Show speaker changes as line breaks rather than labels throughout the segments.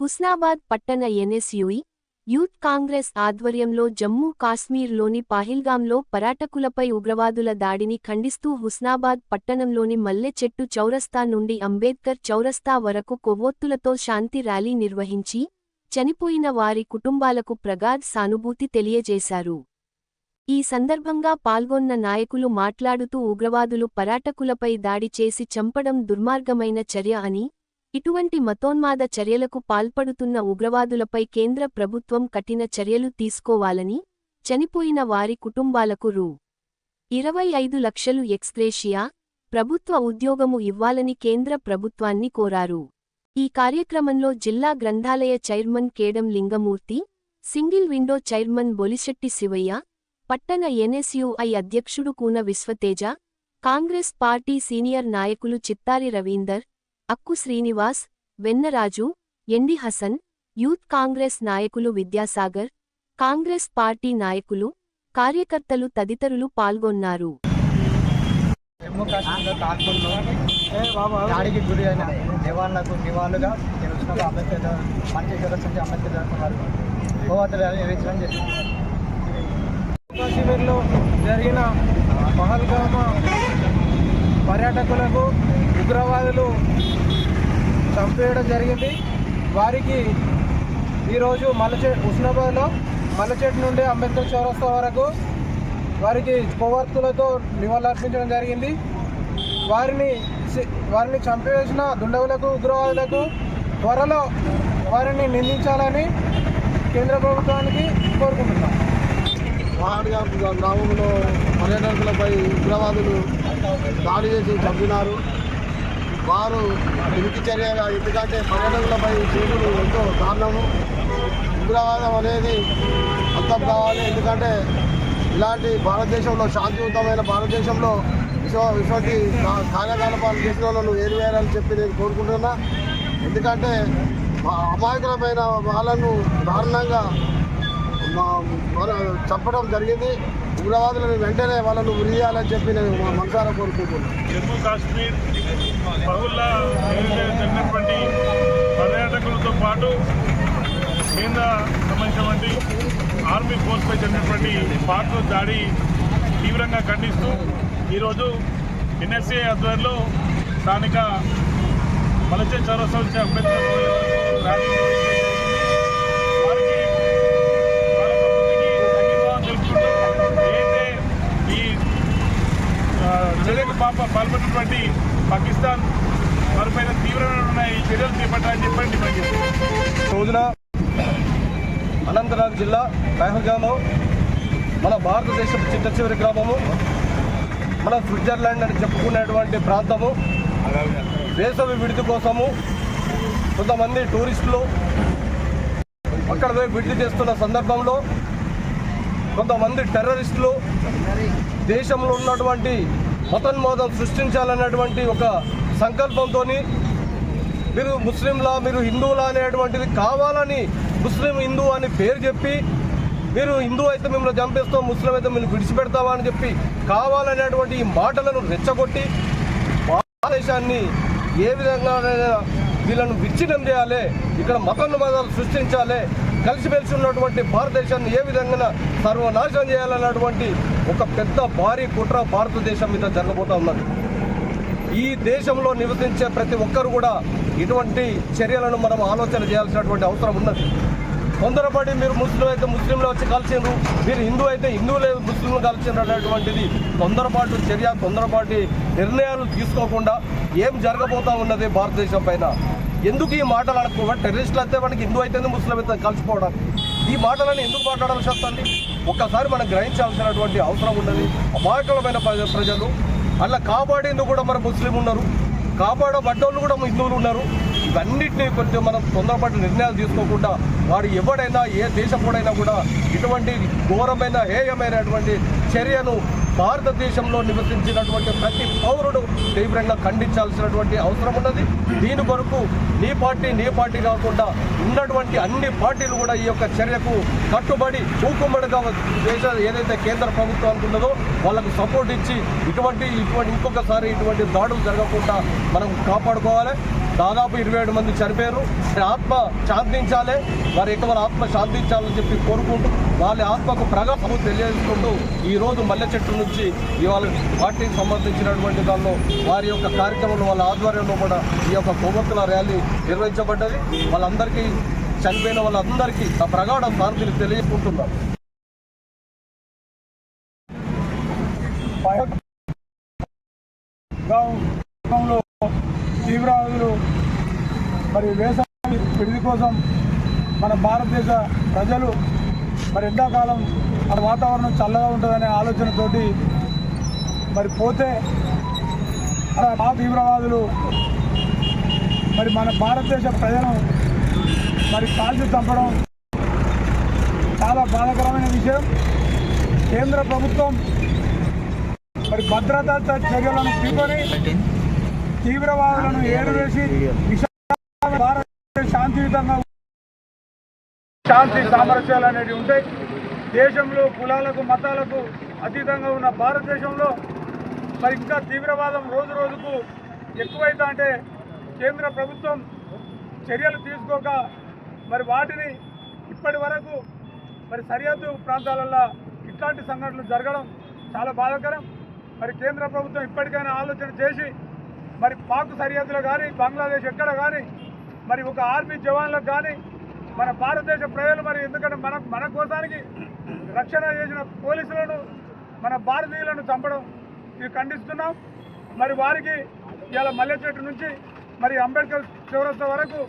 హుస్నాబాద్ పట్టణ ఎన్ఎస్యుఈ యూత్ కాంగ్రెస్ ఆధ్వర్యంలో జమ్మూ కాశ్మీర్లోని పాహిల్గాంలో పరాటకులపై ఉగ్రవాదుల దాడిని ఖండిస్తూ హుస్నాబాద్ పట్టణంలోని మల్లె చెట్టు చౌరస్తా నుండి అంబేద్కర్ చౌరస్తా వరకు కొవ్వొత్తులతో శాంతి ర్యాలీ నిర్వహించి చనిపోయిన వారి కుటుంబాలకు ప్రగాఢ్ సానుభూతి తెలియజేశారు. ఈ సందర్భంగా పాల్గొన్న నాయకులు మాట్లాడుతూ ఉగ్రవాదులు పరాటకులపై దాడి చేసి చంపడం దుర్మార్గమైన చర్య అని ఇటువంటి మతోన్మాద చర్యలకు పాల్పడుతున్న ఉగ్రవాదులపై కేంద్ర ప్రభుత్వం కఠిన చర్యలు తీసుకోవాలని చనిపోయిన వారి కుటుంబాలకు రూ. ఇరవై ఐదు లక్షలు ఎక్స్గ్రేషియా ప్రభుత్వ ఉద్యోగము ఇవ్వాలని కేంద్ర ప్రభుత్వాన్ని కోరారు. ఈ కార్యక్రమంలో జిల్లా గ్రంథాలయ chairman Kedam Lingamurthy single window chairman Bolisetti Sivayya పట్టణ ఎన్ఎస్యుఐ అధ్యక్షుడు కూన విశ్వతేజ కాంగ్రెస్ పార్టీ సీనియర్ నాయకులు చిత్తారి రవీందర్ అక్కు శ్రీనివాస్ వెన్నరాజు ఎండి హసన్ యూత్ కాంగ్రెస్ నాయకులు విద్యాసాగర్ కాంగ్రెస్ పార్టీ నాయకులు కార్యకర్తలు తదితరులు పాల్గొన్నారు.
జమ్మూ కాశ్మీర్లో దాడికి గురి అయిన నేను అంబేద్కర్ మంచి అంబేద్కర్ నిర్వహించడం జరిగింది.
కాశ్మీర్లో జరిగిన పహల్గామ పర్యాటకులకు ఉగ్రవాదులు చంపేయడం జరిగింది. వారికి ఈరోజు మలచే ఉస్నాబాద్లో మల్లచెట్టు నుండి అంబేద్కర్ చౌరస్తా వరకు వారికి కొవ్వొత్తులతో నివాళులర్పించడం జరిగింది. వారిని వారిని చంపివేసిన దుండగులకు ఉగ్రవాదులకు త్వరలో వారిని నిందించాలని కేంద్ర ప్రభుత్వానికి కోరుకుంటున్నాం.
వాహడ్గా గ్రామంలో పర్యాటకులపై ఉగ్రవాదులు దాడి చేసి చంపినారు. వారు ఇంటి చర్యగా ఎందుకంటే పర్యాటకులపై చేసుడు ఎంతో దారుణము. ఉగ్రవాదం అనేది అంతం కావాలి. ఎందుకంటే ఇలాంటి భారతదేశంలో శాంతియుతమైన భారతదేశంలో విశ్వ ఇటువంటి కార్యకలాపాలు చేసిన వాళ్ళను ఏరివేయాలని చెప్పి నేను కోరుకుంటున్నా. ఎందుకంటే మా అమాయకులమైన వాళ్ళను దారుణంగా మా- మన- జరిగింది. ఉగ్రవాదులను వెంటనే వాళ్ళను ఉరియాలని చెప్పి నేను మా మనసారా కోరుకుంటున్నాను
జమ్మూ కాశ్మీర్ పగుల్లా జరిగినటువంటి పర్యాటకులతో పాటు కేంద్ర సంబంధించినటువంటి ఆర్మీ ఫోర్స్పై జరిగినటువంటి పార్టీ దాడి తీవ్రంగా ఖండిస్తూ ఈరోజు ఎన్ఎస్ఏ ఆధ్వర్యంలో స్థానిక మలచే చౌరస్తా నుంచి అంబేద్కర్ వారికి వాళ్ళ బుద్ధికి సంఘీభావం తెలుపుకుంటూ ఏదైతే ఈ చర్యకు పాప పాల్పడినటువంటి పాకిస్తాన్ వారిపైన తీవ్రమైన ఈ చర్యలు చేపట్టాలని చెప్పని డిమాండ్
రోజున అనంతనాగ్ జిల్లా పహల్గాంలో మన భారతదేశం చిట్ట చివరి గ్రామము మన స్విట్జర్లాండ్ అని చెప్పుకునేటువంటి ప్రాంతము. వేసవి విడుదల కోసము కొంతమంది టూరిస్టులు అక్కడ పోయి విడుదల చేస్తున్న సందర్భంలో కొంతమంది టెర్రరిస్టులు దేశంలో ఉన్నటువంటి మతోన్మోదం సృష్టించాలన్నటువంటి ఒక సంకల్పంతో మీరు ముస్లింలా మీరు హిందువులా అనేటువంటిది కావాలని ముస్లిం హిందూ అని పేరు చెప్పి మీరు హిందూ అయితే మిమ్మల్ని చంపేస్తాం ముస్లిం అయితే మిమ్మల్ని విడిచిపెడతావా అని చెప్పి కావాలనేటువంటి ఈ మాటలను రెచ్చగొట్టి భారతదేశాన్ని ఏ విధంగా వీళ్ళను విచ్ఛిన్నం చేయాలి ఇక్కడ మతోన్మాదాలు సృష్టించాలి కలిసిమెలిసి ఉన్నటువంటి భారతదేశాన్ని ఏ విధంగా సర్వనాశనం చేయాలన్నటువంటి ఒక పెద్ద భారీ కుట్ర భారతదేశం మీద జరగబోతా ఉన్నది. ఈ దేశంలో నివసించే ప్రతి ఒక్కరు కూడా ఇటువంటి చర్యలను మనం ఆలోచన చేయాల్సినటువంటి అవసరం ఉన్నది. తొందరపడి మీరు ముస్లిం అయితే ముస్లింలు వచ్చి కలిసిండ్రు మీరు హిందూ అయితే హిందువులే ముస్లింలు కలిసిండ్రు అనేటువంటిది తొందరపాటు చర్య తొందరపాటి నిర్ణయాలు తీసుకోకుండా ఏం జరగబోతా ఉన్నది భారతదేశం పైన? ఎందుకు ఈ మాటలు అనుకో టెర్రరిస్టులు అయితే మనకి హిందూ అయితే ముస్లిం అయితే కలిసిపోవడానికి ఈ మాటలను ఎందుకు మాట్లాడాల్సి వస్తుంది? ఒక్కసారి మనం గ్రహించాల్సినటువంటి అవసరం ఉన్నది. అమాయకులమైన ప్రజలు. అలా కాపాడేందుకు కూడా మన ముస్లిం ఉన్నారు. కాపాడబడ్డోళ్ళు కూడా హిందువులు ఉన్నారు. ఇవన్నిటిని కొంచెం మనం తొందరపాటు నిర్ణయాలు తీసుకోకుండా వాడు ఎవడైనా ఏ దేశం కూడా ఇటువంటి ఘోరమైన హేయమైనటువంటి చర్యను భారతదేశంలో నివసించినటువంటి ప్రతి పౌరుడు తీవ్రంగా ఖండించాల్సినటువంటి అవసరం ఉన్నది. దీని కొరకు నీ పార్టీ నీ పార్టీ కాకుండా ఉన్నటువంటి అన్ని పార్టీలు కూడా ఈ యొక్క చర్యకు కట్టుబడి చూకుమ్మడిగా దేశ ఏదైతే కేంద్ర ప్రభుత్వం అనుకున్నదో వాళ్ళకు సపోర్ట్ ఇచ్చి ఇటువంటి ఇటువంటి ఇంకొకసారి ఇటువంటి దాడులు జరగకుండా మనం కాపాడుకోవాలి. దాదాపు ఇరవై ఏడు మంది చనిపోయారు. ఆత్మ శాంతించాలి. వారి యొక్క వారి ఆత్మ శాంతించాలని చెప్పి కోరుకుంటూ వాళ్ళ ఆత్మకు ప్రగము తెలియజేసుకుంటూ ఈరోజు మల్లె చెట్టు నుంచి ఇవాళ పార్టీకి సంబంధించినటువంటి దానిలో వారి యొక్క కార్యక్రమంలో వాళ్ళ ఆధ్వర్యంలో కూడా ఈ యొక్క కొవ్వొత్తుల ర్యాలీ నిర్వహించబడ్డది. వాళ్ళందరికీ చనిపోయిన వాళ్ళందరికీ ఆ ప్రగాఢ శాంతిని తెలియకుంటున్నారు
గ్రామంలో తీవ్రవాదులు మరి వేసవి విడిది కోసం మన భారతదేశ ప్రజలు మరి ఎండాకాలం మన వాతావరణం చల్లగా ఉంటుందనే ఆలోచనతోటి మరి పోతే ఆ తీవ్రవాదులు మరి మన భారతదేశ ప్రజలను మరి కాల్చి చంపడం చాలా బాధాకరమైన విషయం. కేంద్ర ప్రభుత్వం మరి భద్రతా చర్యలను తీసుకొని తీవ్రవాదులను ఏరువేసి విశాల శాంతియుతంగా శాంతి సామరస్యాలు అనేవి ఉంటాయి. దేశంలో కులాలకు మతాలకు అతీతంగా ఉన్న భారతదేశంలో మరి ఇంకా తీవ్రవాదం రోజు రోజుకు ఎక్కువైతా అంటే కేంద్ర ప్రభుత్వం చర్యలు తీసుకోక మరి వాటిని ఇప్పటి వరకు మరి సరిహద్దు ప్రాంతాలలో ఇట్లాంటి సంఘటనలు జరగడం చాలా బాధాకరం. మరి కేంద్ర ప్రభుత్వం ఇప్పటికైనా ఆలోచన చేసి మరి పాక్ సరిహద్దులో కానీ బంగ్లాదేశ్ ఎక్కడ కానీ మరి ఒక ఆర్మీ జవాన్లకు కానీ మన భారతదేశ ప్రజలు మరి ఎందుకంటే మన మన కోసానికి రక్షణ చేసిన పోలీసులను మన భారతీయులను చంపడం ఇది ఖండిస్తున్నాం. మరి వారికి ఇవాళ మల్లె చెట్టు నుంచి మరి అంబేద్కర్ చౌరస్తా వరకు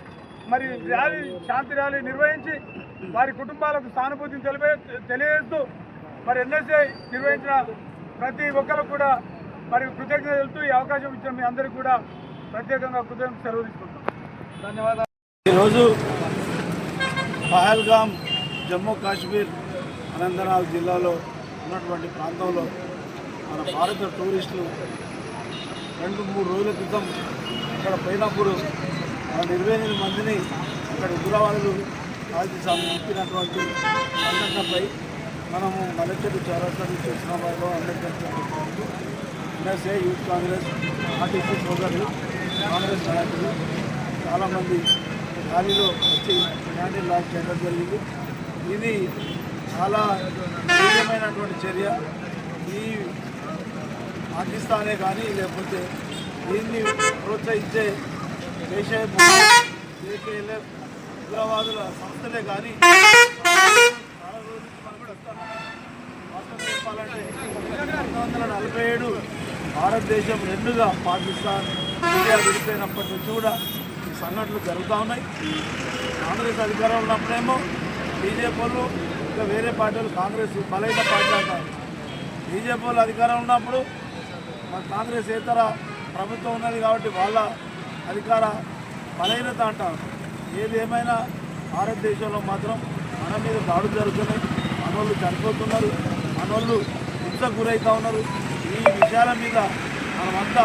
మరి ర్యాలీ శాంతి ర్యాలీ నిర్వహించి వారి కుటుంబాలకు సానుభూతిని తెలిపే తెలియజేస్తూ మరి ఎన్ఎస్ఐ నిర్వహించిన ప్రతి ఒక్కరు కూడా మరి కృతజ్ఞత తెలుపుతూ ఈ అవకాశం ఇచ్చిన మీ అందరికీ కూడా ప్రత్యేకంగా కృతజ్ఞత సెలవు తీసుకుంటాం ధన్యవాదాలు.
ఈరోజు పహల్గామ్ జమ్మూ కాశ్మీర్ అనంతనాగ్ జిల్లాలో ఉన్నటువంటి ప్రాంతంలో మన భారత టూరిస్టులు రెండు మూడు రోజుల క్రితం అక్కడ పోయినప్పుడు మన ఇరవై ఎనిమిది మందిని అక్కడ ఉగ్రవాదులు కాల్చి చంపినటువంటి సంఘటనపై మనము మలచెడు చౌరస్తా నుంచి హుస్నాబాద్లో అంబేద్కర్ అందరికీ ఎన్ఎస్ఏ యూత్ కాంగ్రెస్ ఆర్టీసీ సోదరులు కాంగ్రెస్ నాయకులు చాలామంది ర్యాలీలో వచ్చి క్యాండిల్ లాంచ్ చేయడం జరిగింది. ఇది చాలా తీవ్రమైనటువంటి చర్య. ఈ పాకిస్తానే కానీ లేకపోతే దీన్ని ప్రోత్సహించే దేశీయ ఉగ్రవాదుల సంస్థలే కానీ చాలా రోజులు మనం వాస్తవం చెప్పాలంటే పంతొమ్మిది వందల నలభై ఏడు భారతదేశం రెండుగా పాకిస్తాన్ ఇండియా విడిపోయినప్పటి నుంచి కూడా ఈ సంఘటనలు జరుగుతూ ఉన్నాయి. కాంగ్రెస్ అధికారంలో ఉన్నప్పుడేమో బీజేపీ వాళ్ళు ఇంకా వేరే పార్టీలు కాంగ్రెస్ బలైన పార్టీ అంటారు. బీజేపీ వాళ్ళు అధికారం ఉన్నప్పుడు మన కాంగ్రెస్ ఇతర ప్రభుత్వం ఉన్నది కాబట్టి వాళ్ళ అధికార బలహీనత అంటారు. ఏది ఏమైనా భారతదేశంలో మాత్రం మన మీద దాడులు జరుగుతున్నాయి. మనోళ్ళు చనిపోతున్నారు. మనోళ్ళు హింసకు గురవుతూ ఉన్నారు. ఈ విషయాల మీద మనమంతా